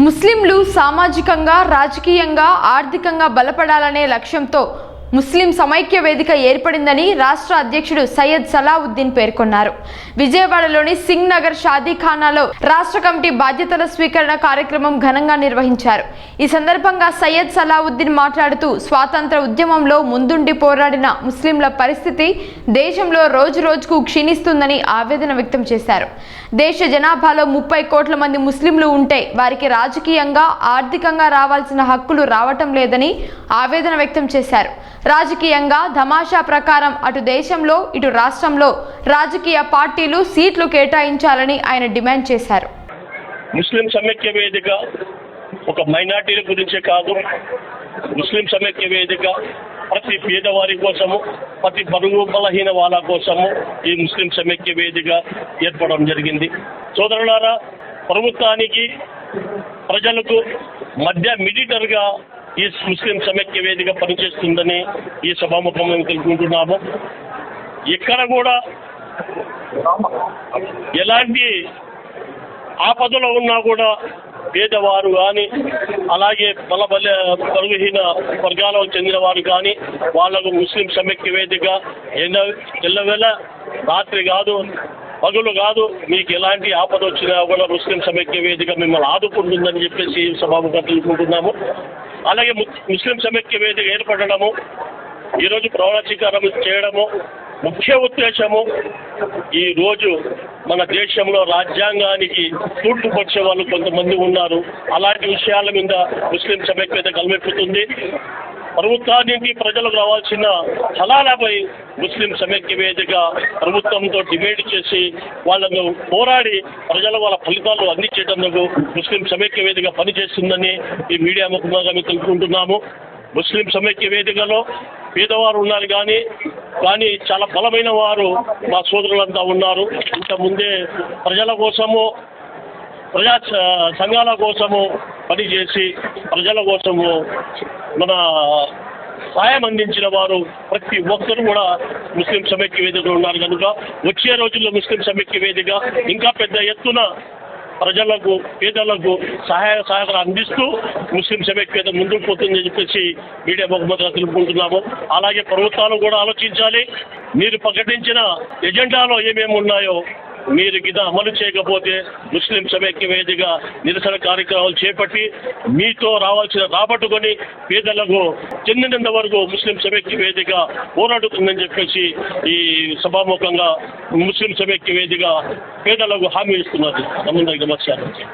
ముస్లింలు సామాజికంగా రాజకీయంగా ఆర్థికంగా బలపడాలనే లక్ష్యంతో ముస్లిం సమైక్య వేదిక ఏర్పడిందని రాష్ట్ర అధ్యక్షుడు సయ్యద్ సలావుద్దీన్ పేర్కొన్నారు. విజయవాడలోని సింగ్ నగర్ షాదీఖానాలో రాష్ట్ర కమిటీ బాధ్యతల స్వీకరణ కార్యక్రమం ఘనంగా నిర్వహించారు. ఈ సందర్భంగా సయ్యద్ సలావుద్దీన్ మాట్లాడుతూ స్వాతంత్ర ఉద్యమంలో ముందుండి పోరాడిన ముస్లింల పరిస్థితి దేశంలో రోజు రోజుకు క్షీణిస్తుందని ఆవేదన వ్యక్తం చేశారు. దేశ జనాభాలో ముప్పై కోట్ల మంది ముస్లింలు ఉంటే వారికి రాజకీయంగా ఆర్థికంగా రావాల్సిన హక్కులు రావటం లేదని ఆవేదన వ్యక్తం చేశారు. రాజకీయంగా ధమాషా ప్రకారం అటు దేశంలో ఇటు రాష్ట్రంలో రాజకీయ పార్టీలు సీట్లు కేటాయించాలని ఆయన డిమాండ్ చేశారు. ముస్లిం సమైక్య వేదిక ఒక మైనార్టీల గురించే కాదు. ముస్లిం సమైక్య వేదిక ప్రతి పేదవారి కోసము ప్రతి బరువు బలహీన వాళ్ళ కోసము ఈ ముస్లిం సమైక్య వేదిక ఏర్పడడం జరిగింది. సోదరులారా ప్రభుత్వానికి ప్రజలకు మధ్య మిడిటర్గా ఈ ముస్లిం సమైక్య వేదిక పనిచేస్తుందని ఈ సభాముఖంగా తెలుసుకుంటున్నాము ఇక్కడ కూడా ఎలాంటి ఆపదలో ఉన్నా కూడా పేదవారు కానీ అలాగే బల బల బలహీన వర్గాలకు చెందిన వారు కానీ వాళ్ళకు ముస్లిం సమైక్య వేదిక ఎన్న ఎల్లవేళ రాత్రి కాదు పగులు కాదు. మీకు ఎలాంటి ఆపద వచ్చినా కూడా ముస్లిం సమైక్య వేదిక మిమ్మల్ని ఆదుకుంటుందని చెప్పేసి సభాముఖం తెలుసుకుంటున్నాము అలాగే ము- ముస్లిం సమైక్య వేదిక ఏర్పడడము ఈరోజు ప్రవణశీకారం చేయడము ముఖ్య ఉద్దేశము ఈ రోజు మన దేశంలో రాజ్యాంగానికి తూట్లు వాళ్ళు కొంతమంది ఉన్నారు. అలాంటి విషయాల మీద ముస్లిం సమైక్యత కలమెప్పుతుంది ప్రభుత్వానికి ప్రజలకు రావాల్సిన ఫలాలపై ముస్లిం సమైక్య వేదిక ప్రభుత్వంతో డిబేట్ చేసి వాళ్ళను పోరాడి ప్రజల వాళ్ళ ఫలితాలు అందించేటందుకు ముస్లిం సమైక్య వేదిక పనిచేస్తుందని ఈ మీడియా ముఖంగా మేము తెలుసుకుంటున్నాము ముస్లిం సమైక్య వేదికలో పేదవారు ఉన్నారు కానీ కానీ చాలా బలమైన వారు మా సోదరులంతా ఉన్నారు. ఇంతకుముందే ప్రజల కోసము ప్రజా సంఘాల కోసము పనిచేసి ప్రజల కోసము మన సాయం అందించిన వారు ప్రతి ఒక్కరు కూడా ముస్లిం సమైక్య వేదికలో ఉన్నారు. కనుక వచ్చే రోజుల్లో ముస్లిం సమైక్య వేదిక ఇంకా పెద్ద ఎత్తున ప్రజలకు పేదలకు సహాయ సహాయకులు అందిస్తూ ముస్లిం సమైక్యత ముందుకు పోతుందని చెప్పేసి మీడియా బహుమతిగా తెలుపుకుంటున్నాము. అలాగే ప్రభుత్వాలు కూడా ఆలోచించాలి. మీరు ప్రకటించిన ఎజెండాలో ఏమేమి ఉన్నాయో మీరు గిద అమలు చేయకపోతే ముస్లిం సమైక్య వేదిక నిరసన కార్యక్రమాలు చేపట్టి మీతో రావాల్సిన రాబట్టుకొని పేదలకు చెందినంత వరకు ముస్లిం సమైక్య వేదిక పోరాడుతుందని చెప్పేసి ఈ సభాముఖంగా ముస్లిం సమైక్య వేదిక పేదలకు హామీ ఇస్తున్నది అందరికీ నమస్కారం.